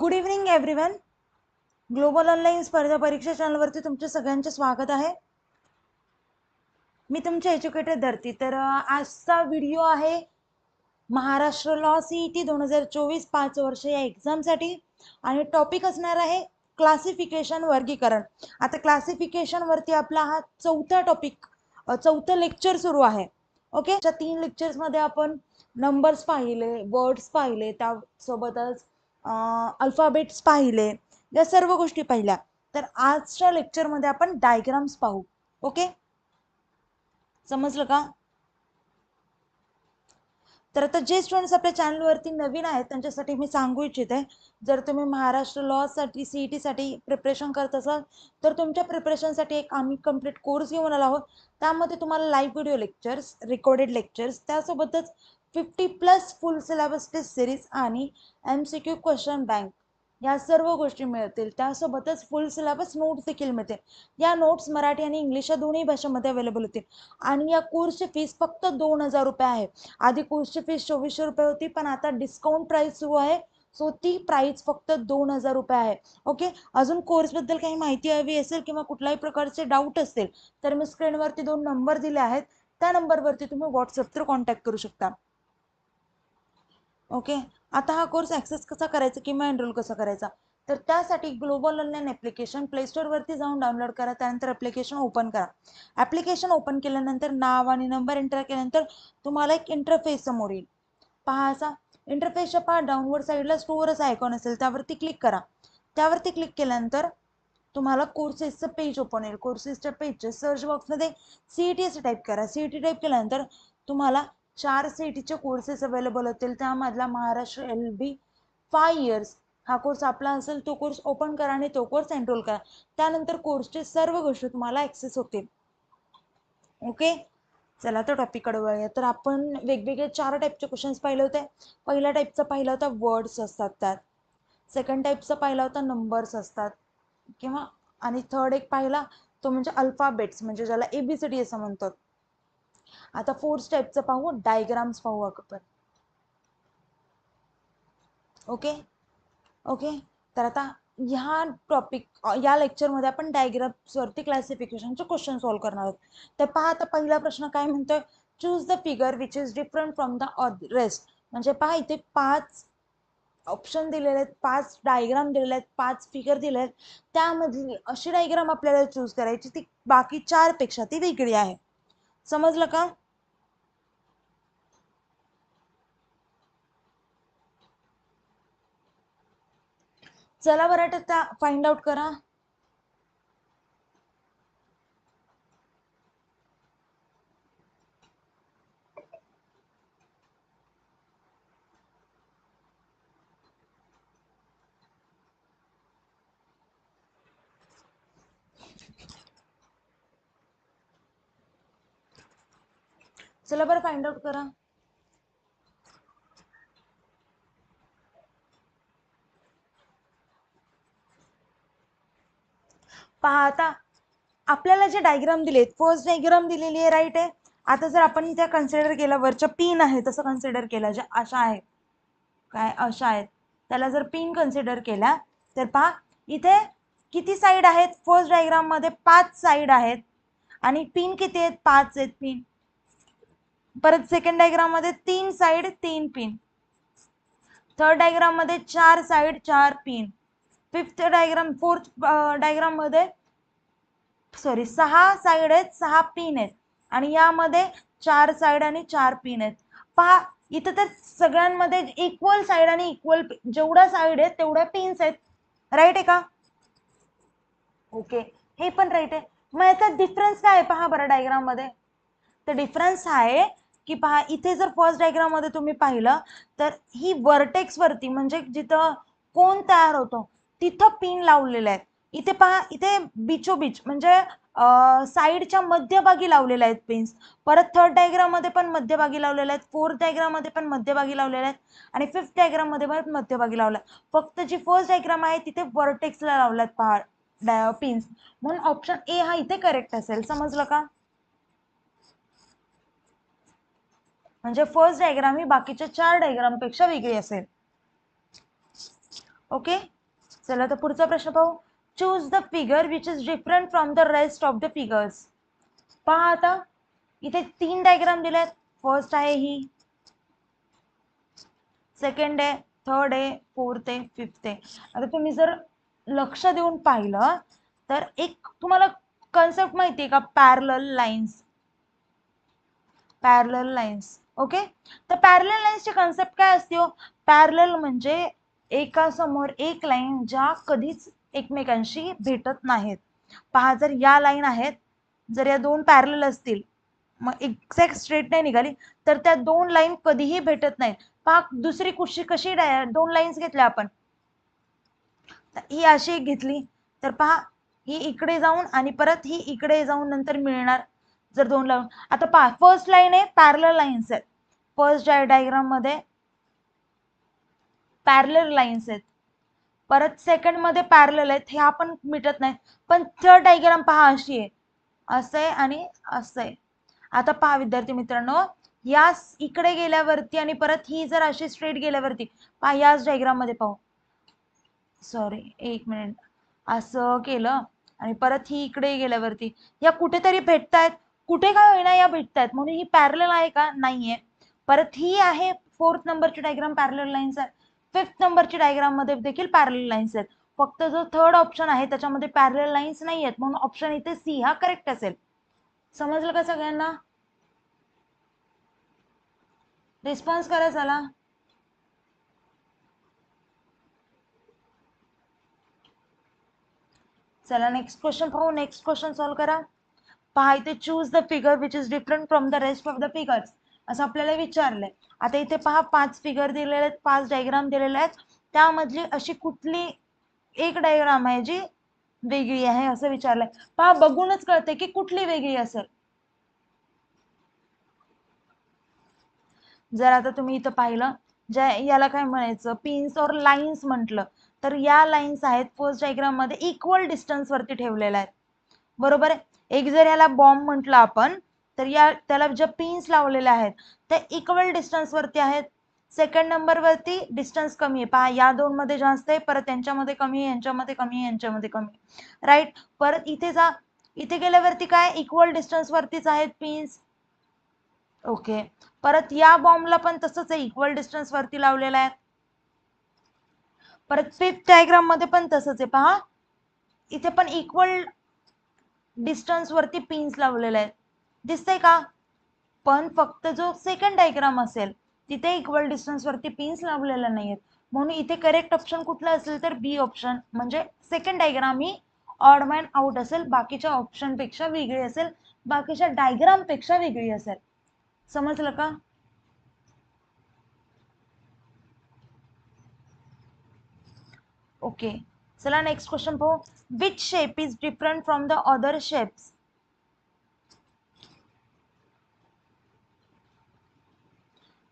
Good evening everyone global online स्पर्धा परीक्षा चॅनलवरती तुमचे सगळ्यांचे स्वागत आहे. मी तुमचे एज्युकेटेड धरती. तर आजचा व्हिडिओ आहे Maharashtra law C E T दोन हजार चोवीस पाच वर्ष या एक्झामसाठी आणि टॉपिक असणार आहे क्लासिफिकेशन वर्गीकरण. आता क्लासिफिकेशनवरती आपला हा चौथा टॉपिक चौथं लेक्चर सुरू आहे. ओके तीन लेक्चर्समध्ये आपण नंबर्स पाहिले वर्ड्स पाहिले त्यासोबतच अल्फाबेट्स पाहिले. या सर्व गोष्टी पाहिल्या. तर आजच्या लेक्चरमध्ये आपण डायग्राम्स पाहू. ओके समजलं का? तर आता जे स्टुडंट्स आपल्या चॅनलवरती नवीन आहेत त्यांच्यासाठी मी सांगू इच्छिते. जर तुम्ही महाराष्ट्र लॉसाठी सी ई टीसाठी प्रिपरेशन करत असाल तर तुमच्या प्रिपरेशनसाठी एक आम्ही कंप्लीट कोर्स घेऊन आलो आहोत. त्यामध्ये तुम्हाला live video lectures recorded lectures त्यासोबतच fifty plus full syllabus test series आणि M C Q question bank या सर्व गोष्टी मिळतील. त्यासोबतच फुल सिलेबस नोट्स देखील मिळतील. या नोट्स मराठी आणि इंग्लिश या दोन्ही भाषेमध्ये अवेलेबल होतील. आणि या कोर्सची फीस फक्त दोन हजार रुपये आहे. आधी कोर्सची फीस चोवीसशे रुपये होती पण आता डिस्काउंट प्राईस सुरू आहे. सो ती प्राईस फक्त दोन हजार रुपये आहे. ओके अजून कोर्सबद्दल काही माहिती हवी असेल किंवा कुठल्याही प्रकारचे डाऊट असतील तर मी स्क्रीनवरती दोन नंबर दिले आहेत. त्या नंबरवरती तुम्ही व्हॉट्सअप थ्रू कॉन्टॅक्ट करू शकता. ओके? आता हा कोर्स ॲक्सेस कसा करायचा किंवा एनरोल कसा करायचा? तर त्यासाठी ग्लोबल ऑनलाईन ॲप्लिकेशन प्ले स्टोअरवरती जाऊन डाउनलोड करा त्यानंतर ॲप्लिकेशन ओपन करा. ॲप्लिकेशन ओपन केल्यानंतर नाव आणि नंबर एंटर केल्यानंतर तुम्हाला एक इंटरफेस समोर येईल. पहा असा. इंटरफेसच्या पहा डाउनवर्ड साईडला स्टोअरच आयकॉन असेल त्यावरती क्लिक करा. त्यावरती क्लिक केल्यानंतर तुम्हाला कोर्सेसचं पेज ओपन होईल. कोर्सेसच्या पेजचे सर्च बॉक्समध्ये सी ई टी असं टाईप करा. सी ई टी टाईप केल्यानंतर तुम्हाला चार सी टीचे कोर्सेस अवेलेबल होतील. त्यामधला Maharashtra L B five years हा कोर्स आपला असेल तो कोर्स ओपन करा आणि तो कोर्स एनरोल करा. त्यानंतर कोर्सचे सर्व गोष्टी तुम्हाला ॲक्सेस होतील. ओके चला तर टॉपिककडे वळूया. तर आपण वेगवेगळे चार टाईपचे क्वेश्चन्स पाहिले होते. पहिल्या टाईपचा पाहिला होता वर्ड्स असतात त्यात. सेकंड टाईपचा पाहिला होता नंबर्स असतात. किंवा आणि थर्ड एक पाहिला तो म्हणजे अल्फाबेट्स म्हणजे ज्याला ए बी सी डी असं म्हणतात. आता फोर स्टेपचं पाहू डायग्राम्स पाहू आपण. ओके ओके तर आता ह्या टॉपिक या लेक्चरमध्ये आपण डायग्राम्सवरती क्लासिफिकेशनचे क्वेश्चन सॉल्व्ह करणार आहोत. तर पहा आता पहिला प्रश्न काय म्हणतोय? Choose the figure which is different from the rest म्हणजे पहा इथे पाच ऑप्शन दिलेले आहेत पाच डायग्राम दिलेले आहेत पाच फिगर दिले आहेत. त्यामधली अशी डायग्राम आपल्याला चूज करायची ती बाकी चारपेक्षा ती वेगळी आहे. समजलं का? चला बरं आता फाइंड आउट करा. चला बरं फाइंड आउट करा. पहा आता आपल्याला जे डायग्राम दिलेत फर्स्ट डायग्राम दिलेली आहे राईट आहे? आता जर आपण त्या कन्सिडर केला वरच्या पिन आहे तसं कन्सिडर केला ज्या अशा आहेत. काय अशा आहेत? त्याला जर पिन कन्सिडर केला तर पहा इथे किती साईड आहेत? फर्स्ट डायग्राममध्ये पाच साईड आहेत. आणि पिन किती आहेत? पाच आहेत पिन परत सेकंड डायग्राममध्ये तीन साईड तीन पिन थर्ड डायग्राममध्ये चार साईड चार पिन फिफ्थ डायग्राम फोर्थ डायग्राममध्ये सॉरी सहा साईड आहेत सहा पिन आहेत. आणि यामध्ये चार साइड आणि चार पिन आहेत. पहा इथं तर सगळ्यांमध्ये इक्वल साइड आणि इक्वल जेवढ्या साइड आहेत तेवढ्या पिन्स आहेत. राईट आहे का? ओके हे पण राईट आहे. मग याचा डिफरन्स काय आहे? पहा बरं डायग्राममध्ये. तर डिफरन्स आहे की पहा इथे जर फर्स्ट डायग्राममध्ये तुम्ही पाहिलं तर ही वर्टेक्स वरती म्हणजे जिथं कोण तयार होतो तिथं पिन लावलेले आहेत. इथे पहा इथे बीचोबीच म्हणजे साईडच्या मध्यभागी लावलेल्या आहेत पिन्स परत थर्ड डायग्राममध्ये पण मध्यभागी लावलेल्या आहेत फोर्थ डायग्राममध्ये पण मध्यभागी लावलेल्या आहेत आणि फिफ्थ डायग्राममध्ये पण मध्यभागी लावल्या फक्त जी फर्स्ट डायग्राम आहे तिथे वर्टेक्सला लावल्यात पहा पिन्स म्हणून ऑप्शन ए हा इथे करेक्ट असेल. समजलं का? म्हणजे फर्स्ट डायग्राम ही बाकीच्या चार डायग्रामपेक्षा वेगळी असेल. ओके चला तर पुढचा प्रश्न पाहू. Choose the figure which is different from the rest of the figures पहा आता. इथे तीन डायग्राम दिलेत फर्स्ट आहे ही. सेकंड आहे. थर्ड आहे. फोर्थ आहे. फिफ्थ आहे. आता तुम्ही जर लक्ष देऊन पाहिलं तर एक तुम्हाला कन्सेप्ट माहिती आहे का? Parallel lines parallel lines okay तर पॅरल लाईन्सची कन्सेप्ट काय असते हो? पॅरल म्हणजे एका समोर एक लाईन ज्या कधीच एकमेकांशी भेटत नाहीत. पहा जर या लाईन आहेत जर या दोन पॅरल असतील मग एक्झॅक्ट स्ट्रेट नाही निघाली तर त्या दोन लाईन कधीही भेटत नाहीत. पहा दुसरी कुशी कशी दोन लाईन्स घेतल्या आपण. ही अशी एक घेतली. तर पहा ही इकडे जाऊन आणि परत ही इकडे जाऊन नंतर मिळणार जर दोन लावून आता पहा फर्स्ट लाईन आहे पॅरल लाईन्स आहेत. फर्स्ट डायग्राममध्ये पॅरलर लाईन्स आहेत. परत सेकंडमध्ये पॅरल आहेत हे आपण मिटत नाही. पण थर्ड डायग्राम पहा अशी आहे. असं आहे आणि असं आहे. आता पहा विद्यार्थी मित्रांनो या इकडे गेल्यावरती आणि परत ही जर अशी स्ट्रेट गेल्यावरती पहा याच डायग्राममध्ये पाहू. सॉरी एक मिनिट असं केलं आणि परत ही इकडे गेल्यावरती. या कुठेतरी भेटतायत. कुठे काय होईना या भेटतायत. म्हणून ही पॅरल आहे का? नाहीये. परत ही आहे फोर्थ नंबरची डायग्राम पॅरल लाईन्स आहे. फिफ्थ नंबरची डायग्राममध्ये देखील पॅरल लाईन्स आहेत. फक्त जो थर्ड ऑप्शन आहे त्याच्यामध्ये पॅरल लाईन्स नाही आहेत म्हणून ऑप्शन इथे सी हा करेक्ट असेल. समजलं का सगळ्यांना? रिस्पॉन्स करा चला चला नेक्स्ट क्वेश्चन पाहू. नेक्स्ट क्वेश्चन सॉल्व करा. पहा इथे choose the figure which is different from the rest of the figures असं आपल्याला विचारलंय. आता इथे पहा पाच फिगर दिलेले आहेत पाच डायग्राम दिलेले आहेत. त्यामधली अशी कुठली एक डायग्राम आहे जी वेगळी आहे असं विचारलंय. पहा बघूनच कळते की कुठली वेगळी असेल. जर आता तुम्ही इथं पाहिलं ज्या याला काय म्हणायचं? पिन्स और लाईन्स म्हटलं. तर या लाईन्स आहेत फर्स्ट डायग्राममध्ये इक्वल डिस्टन्स वरती ठेवलेल्या आहेत. बरोबर आहे? एक जर याला बॉम्ब म्हटलं आपण तर या त्याला ज्या पिन्स लावलेल्या आहेत त्या इक्वल डिस्टन्सवरती आहेत. सेकंड नंबरवरती डिस्टन्स कमी आहे. पहा या दोन मध्ये जास्त आहे परत यांच्यामध्ये कमी आहे यांच्यामध्ये कमी आहे यांच्यामध्ये कमी राईट परत इथे जा इथे गेल्यावरती काय? इक्वल डिस्टन्स वरतीच आहेत पिन्स ओके परत या बॉम्बला पण तसंच आहे इक्वल डिस्टन्सवरती लावलेला आहे परत फिफ्थ डायग्राममध्ये पण तसंच आहे पहा. इथे पण इक्वल डिस्टन्स वरती पिन्स लावलेले आहेत. दिसतंय का? पण फक्त जो सेकंड डायग्राम असेल तिथे इक्वल डिस्टन्स वरती पिन्स लावलेल्या आहेत म्हणून इथे करेक्ट ऑप्शन कुठलं असेल तर बी ऑप्शन म्हणजे सेकंड डायग्राम ही ऑडमॅन आउट असेल बाकीच्या ऑप्शनपेक्षा वेगळी असेल बाकीच्या डायग्रामपेक्षा वेगळी असेल. समजलं का? ओके चला नेक्स्ट क्वेश्चन पाहू. Which shape is different from the other shapes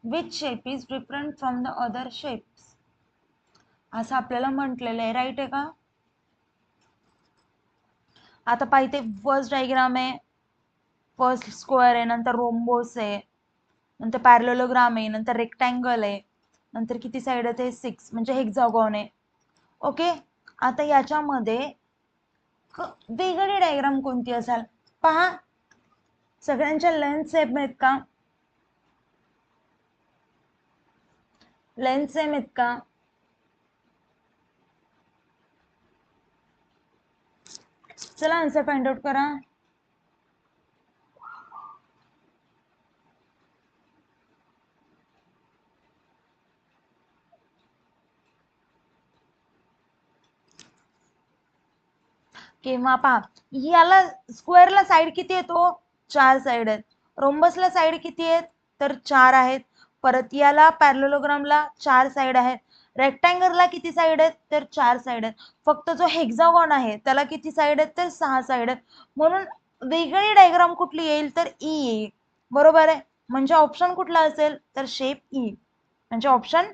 which shape is different from the other shapes असं आपल्याला म्हटलेलं आहे राईट आहे का? आता पाहिजे फर्स्ट डायग्राम आहे. फर्स्ट स्क्वेअर आहे नंतर रोम्बोस आहे नंतर पॅरलोग्राम आहे नंतर रेक्टँगल आहे नंतर किती साईड आहे ते? सिक्स म्हणजे हेक्झागॉन आहे. ओके आता याच्यामध्ये वेगळी डायग्राम कोणती असाल? पहा. सगळ्यांच्या लेन्थ सेम आहेत का? लेन्थ सेम आहेत का? चला आन्सर फाइंड आउट करा. किंवा पहा याला स्क्वेअरला साईड किती येतो हो? चार साईड आहेत. रोम्बसला साईड किती आहेत? तर चार आहेत. परत याला पॅरलोग्रामला चार साईड आहेत. रेक्टँगलला किती साईड आहेत? तर चार साईड आहेत. फक्त जो हेक्झागॉन आहे त्याला किती साईड आहेत? तर सहा साईड आहेत. म्हणून वेगळी डायग्राम कुठली येईल? तर ई येईल. बरोबर आहे? म्हणजे ऑप्शन कुठला असेल? तर शेप ई e. म्हणजे ऑप्शन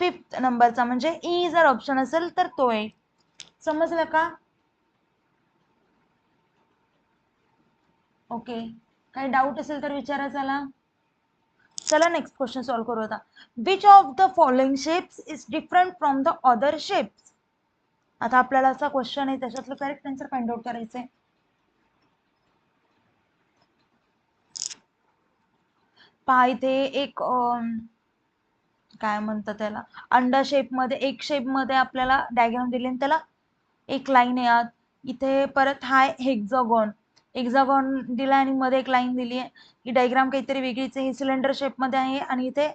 फिफ्थ नंबरचा म्हणजे ई जर ऑप्शन असेल तर तो येईल. समजलं का? ओके. काही डाऊट असेल तर विचारा चला चला नेक्स्ट क्वेश्चन सॉल्व्ह करू आता. Which of the following shapes is different from the other shapes आता आपल्याला असा क्वेश्चन आहे त्याच्यातलं करेक्ट आन्सर फाइंड आउट करायचं आहे पहा इथे एक काय म्हणतात त्याला? अंडा शेपमध्ये एक शेपमध्ये आपल्याला डायग्राम दिली आणि त्याला एक लाईन आहे आत इथे परत हाय हेक्झॉगॉन एक्झागॉन दिला आणि मध्ये एक लाईन दिली आहे ही डायग्राम काहीतरी वेगळीच आहे. हे सिलेंडर शेपमध्ये आहे आणि इथे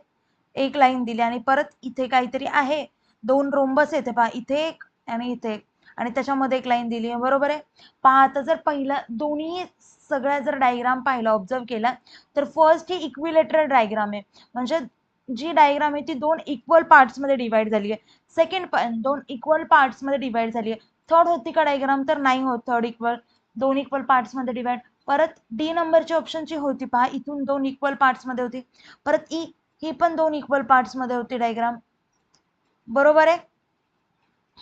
एक लाईन दिली आणि परत इथे काहीतरी आहे. दोन रोम्बस येते पहा. इथे एक आणि इथे एक. आणि त्याच्यामध्ये एक लाईन दिली आहे बरोबर आहे? पहा आता जर पहिला दोन्ही सगळ्या जर डायग्राम पाहिला ऑब्झर्व केला तर फर्स्ट ही इक्विलेटरल डायग्राम आहे. म्हणजे जी डायग्राम आहे ती दोन इक्वल पार्ट्समध्ये डिवाइड झाली आहे सेकंड दोन इक्वल पार्ट्समध्ये डिवाइड झाली आहे थर्ड होती का डायग्राम तर नाही होत. थर्ड इक्वल दोन इक्वल पार्ट्समध्ये डिवाइड परत डी नंबरची ऑप्शनची होती पहा इथून दोन इक्वल पार्ट्समध्ये होती. परत ई ही पण दोन इक्वल पार्ट्समध्ये होती डायग्राम बरोबर आहे?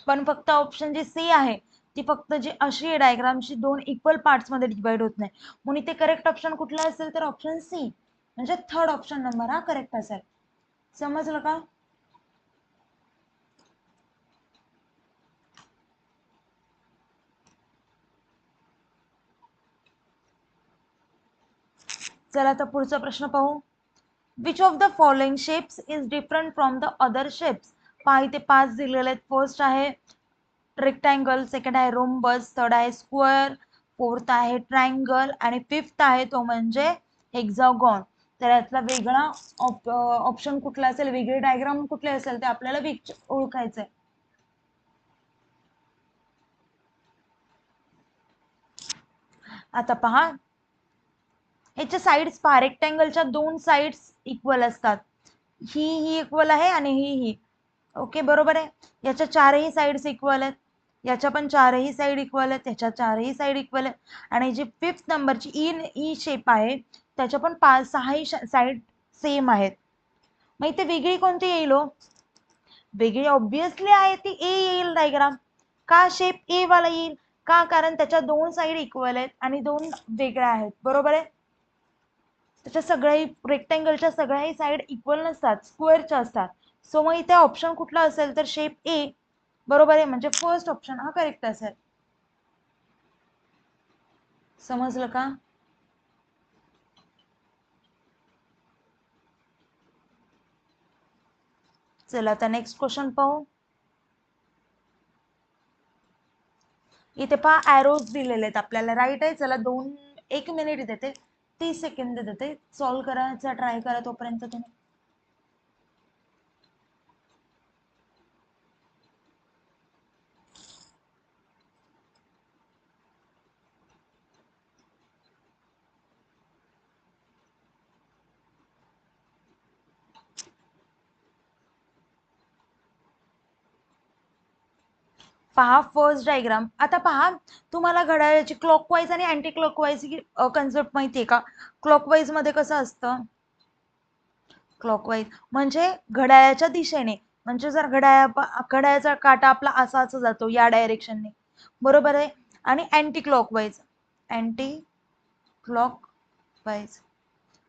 पण फक्त ऑप्शन जी सी आहे ती फक्त जी अशी आहे डायग्रामची दोन इक्वल पार्ट्समध्ये डिवाइड होत नाही. म्हणून इथे करेक्ट ऑप्शन कुठला असेल तर ऑप्शन सी म्हणजे थर्ड ऑप्शन नंबर हा करेक्ट असेल. समजलं का? चला आता पुढचा प्रश्न पाहू. Which of the following shapes is different from the other shapes पहा इथे पाच दिलेले आहेत. फर्स्ट आहे रेक्टँगल सेकंड आहे रोम्बस थर्ड आहे स्क्वेअर फोर्थ आहे ट्रायंगल आणि फिफ्थ आहे तो म्हणजे हेक्झागॉन तर यातला वेगळा ऑप्शन कुठला असेल वेगळे डायग्राम कुठले असेल ते आपल्याला ओळखायचंय. आता पहा ह्याच्या साईड्स पहा रेक्टँगलच्या दोन साईड्स इक्वल असतात. ही ही इक्वल आहे आणि ही ही. ओके बरोबर आहे? याच्या चारही साईड्स इक्वल आहेत. याच्या पण चारही साईड इक्वल आहेत. त्याच्या चारही साईड इक्वल आहेत. आणि जी फिफ्थ नंबरची ई ई शेप आहे त्याच्या पण पाच सहाही साईड सेम आहेत. मग इथे वेगळी कोणती येईल हो? वेगळी ऑब्विसली आहे ती ए येईल डायग्राम का शेप ए वाला येईल? का? कारण त्याच्या दोन साईड इक्वल आहेत आणि दोन वेगळ्या आहेत. बरोबर आहे? त्याच्या सगळ्याही रेक्टँगलच्या सगळ्याही साईड इक्वल नसतात स्क्वेअरच्या असतात. सो मग इथे ऑप्शन कुठला असेल तर शेप ए बरोबर आहे? म्हणजे फर्स्ट ऑप्शन हा करेक्ट असेल. समजलं का? चला आता नेक्स्ट क्वेश्चन पाहू. इथे पहा ॲरोज दिलेले आहेत आपल्याला. राईट आहे? चला दोन एक मिनिट देते तीस सेकंद ते सॉल्व करायचा ट्राय करा तोपर्यंत तुम्ही. पहा फर्स्ट डायग्राम आता पहा तुम्हाला घड्याळाची क्लॉकवाईज आणि अँटी क्लॉकवाईज कन्सेप्ट माहिती आहे का? क्लॉकवाईजमध्ये कसं असतं? क्लॉकवाईज म्हणजे घड्याळाच्या दिशेने. म्हणजे जर घड्याळा घड्याळाचा काटा आपला असा असं जातो या डायरेक्शनने बरोबर आहे? आणि अँटी क्लॉकवाईज अँटी क्लॉकवाईज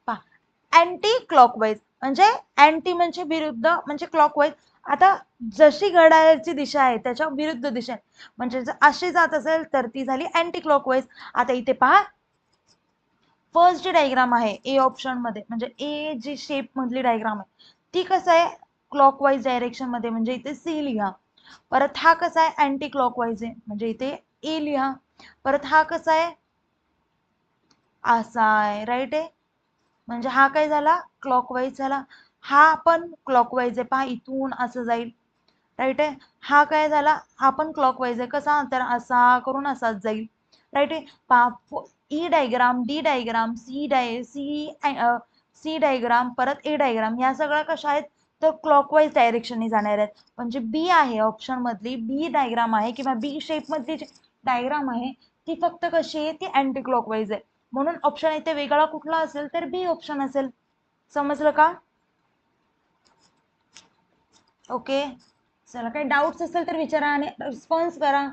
पहा अँटी क्लॉकवाईज म्हणजे अँटी म्हणजे विरुद्ध म्हणजे क्लॉकवाईज आता जशी घड्याळाची दिशा आहे त्याच्या विरुद्ध दिशा म्हणजे जर अशी जात असेल तर ती झाली अँटी क्लॉकवाईज आता इथे पहा. फर्स्ट जी डायग्राम आहे ए ऑप्शनमध्ये म्हणजे ए जी शेप मधली डायग्राम आहे ती कसं आहे? क्लॉकवाईज डायरेक्शनमध्ये म्हणजे इथे सी लिहा. परत हा कसा आहे? अँटी क्लॉकवाईज आहे. म्हणजे इथे ए लिहा. परत हा कसा आहे? असा आहे राईट आहे? म्हणजे हा काय झाला? क्लॉकवाईज झाला. हा पण क्लॉकवाईज आहे. पहा इथून असं जाईल. राईट आहे? हा काय झाला? हा पण क्लॉकवाईज आहे. कसा? तर असा करून असाच जाईल. राईट आहे? पा E diagram D diagram C डाय सी सी डायग्राम परत ए डायग्राम या सगळ्या कशा आहेत? तर क्लॉकवाईज डायरेक्शनने जाणार आहेत. म्हणजे बी आहे ऑप्शन मधली बी डायग्राम आहे किंवा बी शेप मधली जी डायग्राम आहे ती फक्त कशी आहे? ती अँटी क्लॉकवाईज आहे. म्हणून ऑप्शन इथे वेगळा कुठला असेल तर बी ऑप्शन असेल. समजलं का? ओके. चला काही डाऊट्स असेल तर विचारा आणि रिस्पॉन्स करा.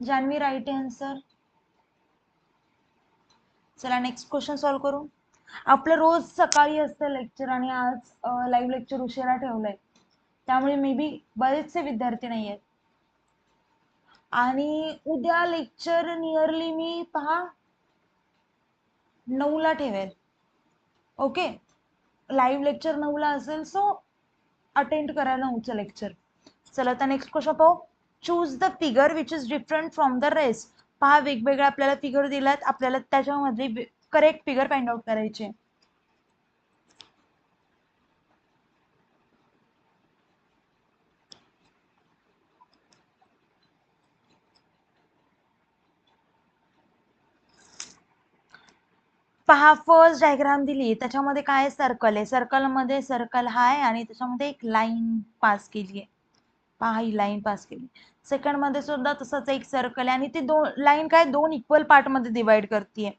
जान्हवी राईट आन्सर चला नेक्स्ट क्वेश्चन सॉल्व्ह करू. आपलं रोज सकाळी असतं लेक्चर आणि आज लाईव्ह लेक्चर उशिरा ठेवलंय. त्यामुळे मे बी बरेचसे विद्यार्थी नाही आहेत आणि उद्या लेक्चर नियरली मी पहा नऊला ठेवेल. ओके लाईव्ह लेक्चर नऊला असेल सो अटेंड करा नऊचं लेक्चर चला आता नेक्स्ट क्वेश्चन पाहू. Choose the figure which is different from the rest पहा वेगवेगळ्या आपल्याला फिगर दिल्यात. आपल्याला त्याच्यामधली करेक्ट फिगर फाइंड आउट करायचे पहा फर्स्ट डायग्राम दिली. त्याच्यामध्ये काय सर्कल आहे. सर्कलमध्ये सर्कल हा आहे आणि त्याच्यामध्ये एक लाईन पास केली आहे. पहा ही लाईन पास केली. सेकंडमध्ये सुद्धा तसंच एक सर्कल आहे आणि ती दोन लाईन काय? दोन इक्वल पार्टमध्ये डिवाइड करते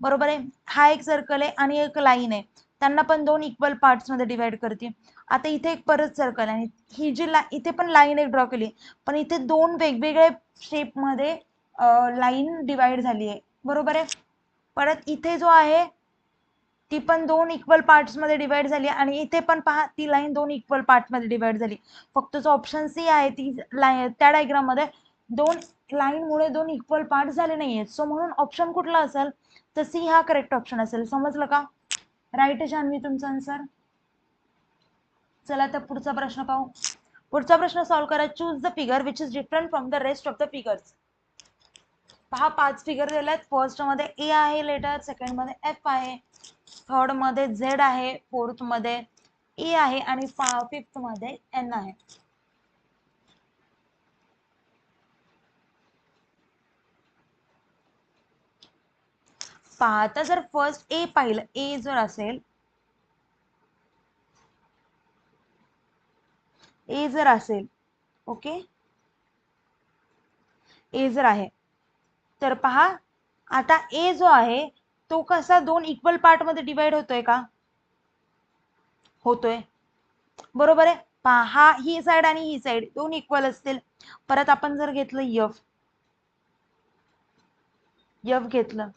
बरोबर आहे? हा एक सर्कल आहे आणि एक लाईन आहे. त्यांना पण दोन इक्वल पार्ट्समध्ये डिवाइड करते आता इथे एक परत सर्कल आहे ही जी ला इथे पण लाईन एक ड्रॉ केली पण इथे दोन वेगवेगळ्या शेपमध्ये लाईन डिवाइड झाली आहे. बरोबर आहे? परत इथे जो आहे ती पण दोन इक्वल पार्ट्समध्ये डिवाइड झाली आणि इथे पण पहा ती लाईन दोन इक्वल पार्टमध्ये डिवाइड झाली. फक्त जो ऑप्शन सी आहे ती लाईन त्या डायग्राममध्ये दोन लाईनमुळे दोन इक्वल पार्ट झाले नाहीयेत. सो म्हणून ऑप्शन कुठला असेल तर सी हा करेक्ट ऑप्शन असेल. समजलं का? राईट जान्हवी तुमचा आन्सर चला तर पुढचा प्रश्न पाहू. पुढचा प्रश्न सॉल्व्ह करा. Choose the figure which is different from the rest of the figures पहा पाच फिगर दिले आहेत फर्स्टमध्ये ए आहे लेटर सेकंडमध्ये एफ आहे. थर्डमध्ये झेड आहे फोर्थमध्ये ए आहे आणि फिफ्थमध्ये एन आहे. पाहता जर फर्स्ट ए पाहिलं ए जर असेल ए जर असेल ओके ए जर आहे. तर पहा आता ए जो आहे तो कसा दोन इक्वल पार्टमध्ये डिवाइड होतोय का? होतोय. बरोबर आहे? पहा ही साइड आणि ही साइड दोन इक्वल असतील. परत आपण जर घेतलं यफ यफ घेतलं.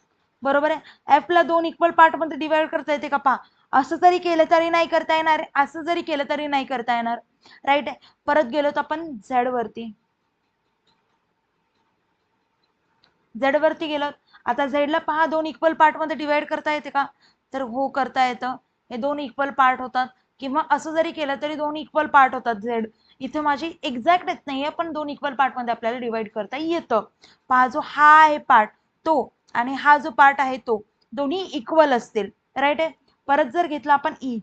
बरोबर आहे? एफ ला दोन इक्वल पार्टमध्ये डिवाइड करता येते का? पहा असं जरी केलं तरी नाही करता येणार असं जरी केलं तरी नाही करता येणार. राईट आहे परत गेलो तर आपण झेड वरती. झेड वरती गेलो. आता झेडला पहा दोन इक्वल पार्टमध्ये डिवाइड करता येते का? तर हो करता येतं. हे दोन इक्वल पार्ट होतात. किंवा असं जरी केलं तरी दोन इक्वल पार्ट होतात झेड इथे माझी एक्झॅक्ट येत नाहीये पण दोन इक्वल पार्टमध्ये आपल्याला डिवाइड करता येतं. पहा जो हा आहे पार्ट तो आणि हा जो पार्ट आहे तो दोन्ही इक्वल असतील. राईट आहे? परत जर घेतला आपण ई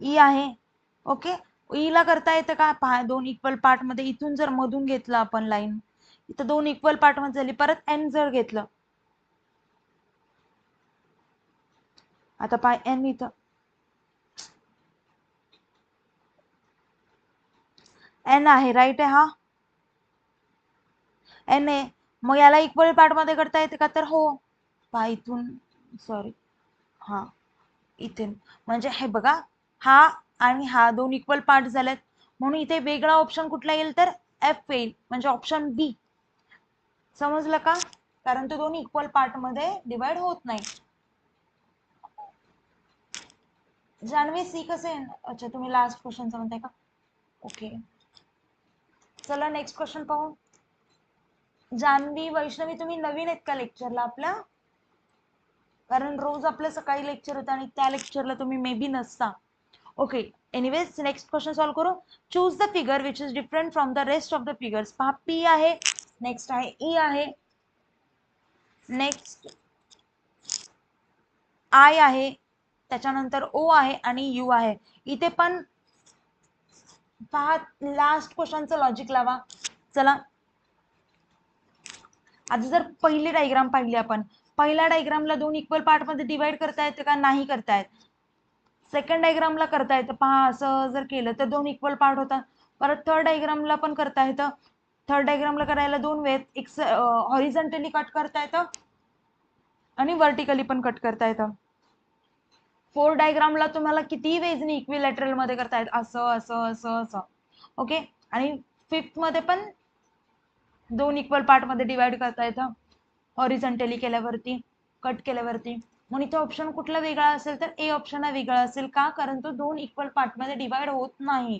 ई आहे. ओके ईला करता येतं का? पहा दोन इक्वल पार्टमध्ये इथून जर मधून घेतलं आपण लाईन इथं दोन इक्वल पार्टमध्ये झाली परत एन जर घेतलं. आता पाय एन इथं. एन आहे राईट आहे हा? एन ए मग याला इक्वल पार्टमध्ये करता येते का? तर हो. पहा इथून सॉरी हा इथे म्हणजे हे बघा हा आणि हा दोन इक्वल पार्ट झालेत. म्हणून इथे वेगळा ऑप्शन कुठला येईल तर एफ येईल. म्हणजे ऑप्शन बी समजलं का? कारण तो दोन इक्वल पार्टमध्ये डिवाइड होत नाही. जानवी सी कसे अच्छा तुम्ही लास्ट क्वेश्चन म्हणताय का? ओके चला नेक्स्ट क्वेश्चन पाहू. जान्हवी वैष्णवी तुम्ही नवीन आहेत का लेक्चरला आपल्या? कारण रोज आपलं सकाळी लेक्चर होतं आणि त्या लेक्चरला तुम्ही मे बी नसता. Okay anyways next question solve करू. Choose the figure which is different from the rest of the figures पहा पी आहे नेक्स्ट आहे ई आहे. नेक्स्ट आय आहे त्याच्यानंतर ओ आहे आणि यू आहे. इथे पण पहा लास्ट क्वेश्चनचं लॉजिक लावा. चला. आता जर पहिली डायग्राम पाहिली आपण. पहिल्या डायग्रामला दोन इक्वल पार्टमध्ये डिवाइड करता येते का नाही करता येत सेकंड डायग्रामला करता येतं. पहा असं जर केलं तर दोन इक्वल पार्ट होतात परत थर्ड डायग्रामला पण करता येतं. थर्ड डायग्रामला करायला दोन वेळेत. एक हॉरिझॉन्टली कट करता येतं. आणि वर्टिकली पण कट करता येतं. फोर डायग्रामला तुम्हाला किती वेजनी इक्विलॅटरलमध्ये करता येत? असं असं असं असं. ओके आणि फिफ्थमध्ये पण दोन इक्वल पार्टमध्ये डिवाइड करता येतं. हॉरिझॉन्टली केल्यावरती कट केल्यावरती. मग इथे ऑप्शन कुठला वेगळा असेल तर ए ऑप्शन हा वेगळा असेल. का? कारण तो दोन इक्वल पार्टमध्ये डिवाइड होत नाही.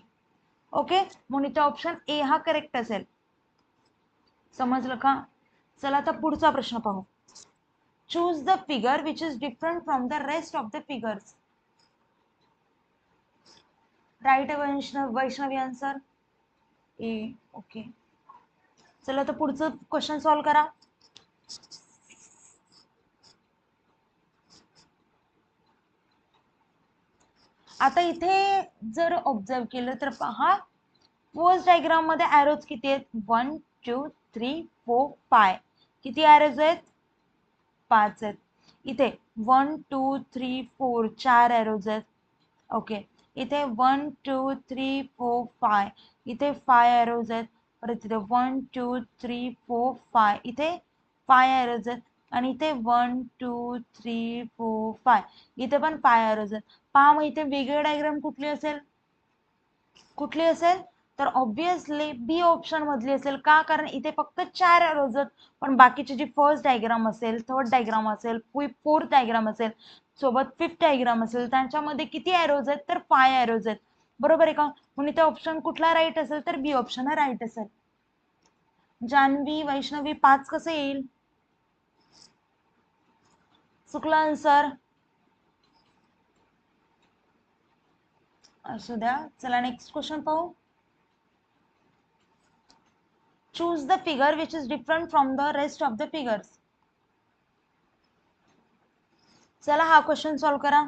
ओके म्हणून इथे ऑप्शन ए हा करेक्ट असेल. समजलं का? चला आता पुढचा प्रश्न पाहू. Choose the figure which is different from the rest of the figures right Vaishnav Vaishnavi answer A okay चला तर पुढचं क्वेश्चन सॉल्व करा. आता इथे जर ऑब्झर्व केलं तर पहा पोस्ट डायग्राममध्ये ॲरोज किती आहेत? One two three four five किती ॲरोज आहेत? पाच आहेत. इथे वन टू थ्री फोर चार ॲरोज आहेत. ओके इथे one two three four five इथे फाय ॲरोज आहेत. परत इथे one two three four five इथे फाय ॲरोज आहेत. आणि इथे one two three four five इथे पण फाय ॲरोज आहेत. पहा मग इथे वेगळी डायग्राम कुठली असेल? कुठली असेल? तर ऑब्विसली बी ऑप्शन मधली असेल. का? कारण इथे फक्त चार अरोज आहेत. पण बाकीची जी फर्स्ट डायग्राम असेल थर्ड डायग्राम असेल फोर्थ डायग्राम असेल सोबत फिफ्थ डायग्राम असेल त्यांच्यामध्ये किती अरोज आहेत? तर फाय अरोज आहेत. बरोबर आहे का? म्हणून इथे ऑप्शन कुठला राईट असेल तर बी ऑप्शन हा राईट असेल. जान्हवी वैष्णवी पाच कसं येईल? चुकला आन्सर असू द्या. चला नेक्स्ट क्वेश्चन पाहू. Choose the figure which is different from the rest of the figures चला हा क्वेश्चन सॉल्व करा.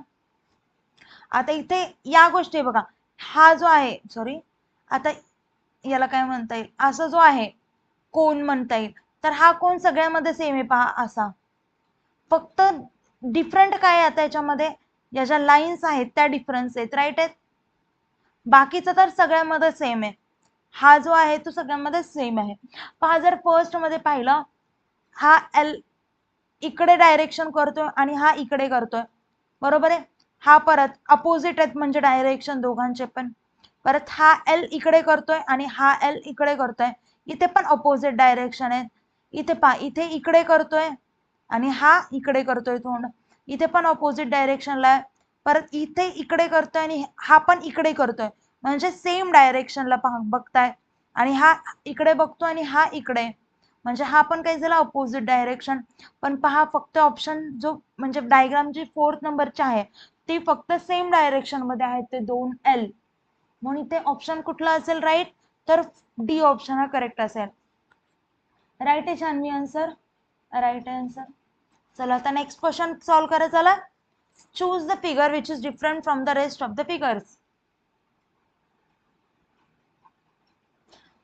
आता इथे या गोष्टी बघा. हा जो आहे सॉरी आता याला काय म्हणता येईल? असा जो आहे कोण म्हणता येईल? तर हा कोण सगळ्यामध्ये सेम आहे पहा असा. फक्त डिफरंट काय आता याच्यामध्ये? या ज्या लाईन्स आहेत त्या डिफरन्स आहेत राईट आहेत? बाकीचं तर सगळ्यामध्ये सेम आहे. हा जो आहे तो सगळ्यांमध्ये सेम आहे. पहा जर फर्स्टमध्ये पाहिलं हा एल इकडे डायरेक्शन करतोय आणि हा इकडे करतोय. बरोबर आहे? हा परत अपोजिट आहेत म्हणजे डायरेक्शन दोघांचे पण. परत हा एल इकडे करतोय आणि हा एल इकडे करतोय. इथे पण अपोजिट डायरेक्शन आहेत. इथे पा इथे इकडे करतोय आणि हा इकडे करतोय तोंड. इथे पण ऑपोजिट डायरेक्शनला आहे. परत इथे इकडे करतोय आणि हा पण इकडे करतोय. म्हणजे सेम डायरेक्शनला बघताय. आणि हा इकडे बघतो आणि हा इकडे. म्हणजे हा पण काही झाला अपोजिट डायरेक्शन पण पहा फक्त ऑप्शन जो म्हणजे डायग्राम जी फोर्थ नंबरची आहे ती फक्त सेम डायरेक्शनमध्ये आहे ते दोन एल म्हणून इथे ऑप्शन कुठला असेल राईट तर डी ऑप्शन हा करेक्ट असेल. राईट आहे शान्वी आन्सर राईट आहे आन्सर चला आता नेक्स्ट क्वेश्चन सॉल्व करा चला choose the figure which is different from the rest of the figures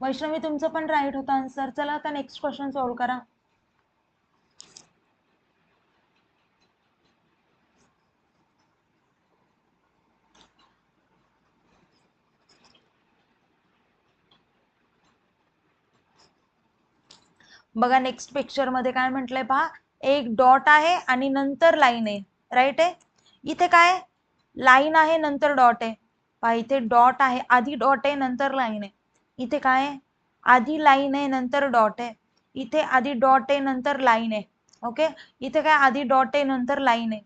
Vaishnavi तुमचं पण राईट होतं आन्सर चला आता नेक्स्ट क्वेश्चन सॉल्व करा. बघा नेक्स्ट पिक्चरमध्ये काय म्हटलंय पहा. एक डॉट आहे आणि नंतर लाईन आहे. राईट आहे? इथे काय लाईन आहे नंतर डॉट आहे. पहा इथे डॉट आहे आधी डॉट आहे नंतर लाईन आहे. इथे काय आहे? आधी लाईन आहे नंतर डॉट आहे. इथे आधी डॉट आहे नंतर लाईन आहे. ओके इथे काय? आधी डॉट आहे नंतर लाईन आहे.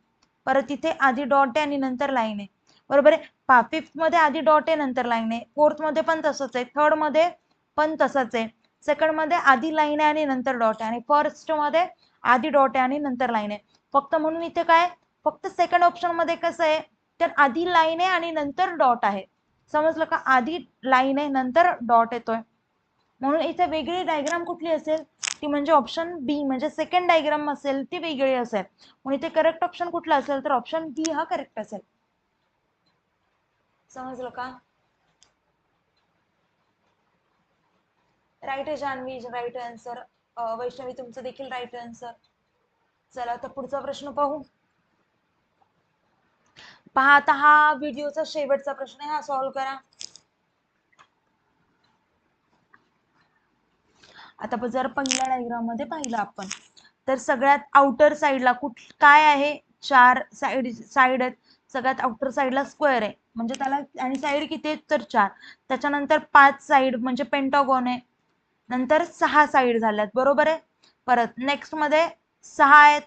परत इथे आधी डॉट आहे आणि नंतर लाईन आहे. बरोबर आहे? पहा फिफ्थमध्ये आधी डॉट आहे नंतर लाईन आहे. फोर्थमध्ये पण तसंच आहे. थर्डमध्ये पण तसंच आहे. सेकंडमध्ये आधी लाईन आहे आणि नंतर डॉट आहे. आणि फर्स्टमध्ये आधी डॉट आहे आणि नंतर लाईन आहे. फक्त म्हणून इथे काय? फक्त सेकंड ऑप्शनमध्ये कसं आहे? तर आधी लाईन आहे आणि नंतर डॉट आहे. समजलं का? आधी लाईन आहे नंतर डॉट येतोय. म्हणून इथे वेगळी डायग्राम कुठली असेल? ती म्हणजे ऑप्शन बी म्हणजे सेकंड डायग्राम असेल ती वेगळी असेल. म्हणून इथे करेक्ट ऑप्शन कुठला असेल तर ऑप्शन बी हा करेक्ट असेल. समजलं का? राईट आहे जान्हवी राईट आन्सर वैष्णवी तुमचं देखील राईट आन्सर चला आता पुढचा प्रश्न पाहू. पहा आता हा व्हिडिओचा शेवटचा प्रश्न आहे हा सॉल्व्ह करा. आता जर पहिल्या डायग्राममध्ये पाहिलं आपण तर सगळ्यात आउटर साईडला कुठ काय आहे? चार साईड साईड आहेत. सगळ्यात आउटर साईडला स्क्वेअर आहे. म्हणजे त्याला आणि साईड किती आहेत? तर चार. त्याच्यानंतर पाच साईड म्हणजे पेंटागॉन आहे. नंतर सहा साईड झाल्यात बरोबर आहे? परत नेक्स्टमध्ये सहा आहेत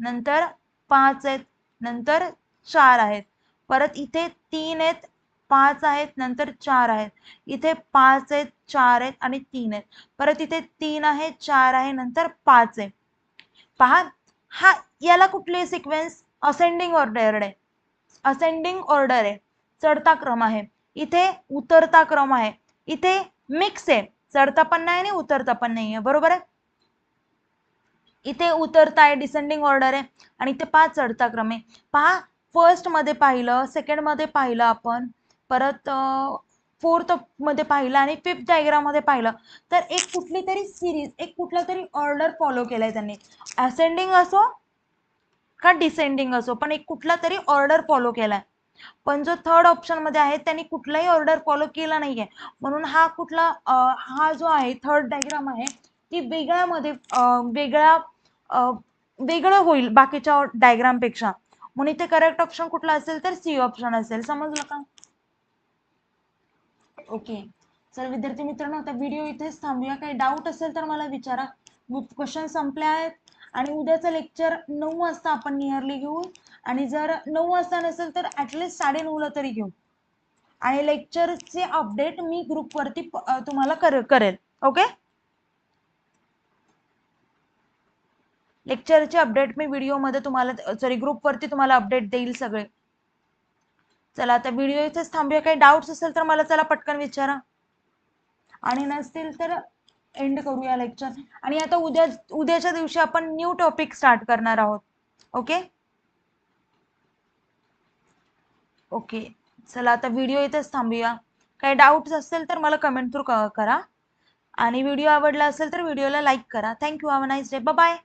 नंतर पाच आहेत नंतर चार आहेत. परत इथे तीन आहेत पाच आहेत नंतर चार आहेत. इथे पाच आहेत चार आहेत आणि तीन आहेत. परत इथे तीन आहे चार आहे नंतर पाच आहे. पहा हा याला कुठली सिक्वेन्स असेंडिंग ऑर्डर आहे. असेंडिंग ऑर्डर आहे. चढता क्रम आहे. इथे उतरता क्रम आहे. इथे मिक्स आहे. चढता पण नाही आणि उतरता पण नाही आहे बरोबर आहे? इथे उतरता आहे डिसेंडिंग ऑर्डर आहे आणि इथे पाच चढता क्रम. आहे पहा फर्स्टमध्ये पाहिलं सेकंडमध्ये पाहिलं आपण. परत फोर्थमध्ये पाहिलं आणि फिफ्थ डायग्राममध्ये पाहिलं. तर एक कुठली तरी सिरीज एक कुठला तरी ऑर्डर फॉलो केलाय त्यांनी. असेंडिंग असो का डिसेंडिंग असो पण एक कुठला तरी ऑर्डर फॉलो केलाय. पण जो थर्ड ऑप्शनमध्ये आहे त्यांनी कुठलाही ऑर्डर फॉलो केला नाहीये. म्हणून हा कुठला हा जो आहे थर्ड डायग्राम आहे ती वेगळ्यामध्ये वेगळा वेगळ्या वेगळं होईल बाकीच्या डायग्रामपेक्षा. म्हणून इथे करेक्ट ऑप्शन कुठला असेल तर सी ऑप्शन असेल. समजलं का? ओके चल विद्यार्थी मित्रांनो आता व्हिडिओ इथेच थांबूया. काही डाऊट असेल तर मला विचारा. क्वेश्चन संपले आहेत. आणि उद्याचं लेक्चर नऊ वाजता आपण नियरली घेऊ. आणि जर नऊ वाजता नसेल तर ऍटलिस्ट साडे नऊला तरी घेऊ आणि लेक्चरचे अपडेट मी ग्रुपवरती तुम्हाला कर करेल. ओके लेक्चरचे अपडेट मी व्हिडिओमध्ये तुम्हाला सॉरी ग्रुपवरती तुम्हाला अपडेट देईल सगळे. चला आता व्हिडिओ इथेच थांबूया. काही डाऊट्स असेल तर मला चला पटकन विचारा. आणि नसतील तर एंड करूया लेक्चर आणि आता उद्या उद्याच्या दिवशी आपण न्यू टॉपिक स्टार्ट करणार आहोत. Okay okay. चला आता व्हिडिओ इथेच थांबूया. काही डाऊट्स असेल तर मला कमेंट थ्रू करा. आणि व्हिडिओ आवडला असेल तर व्हिडिओला लाईक करा. Thank you have a nice day bye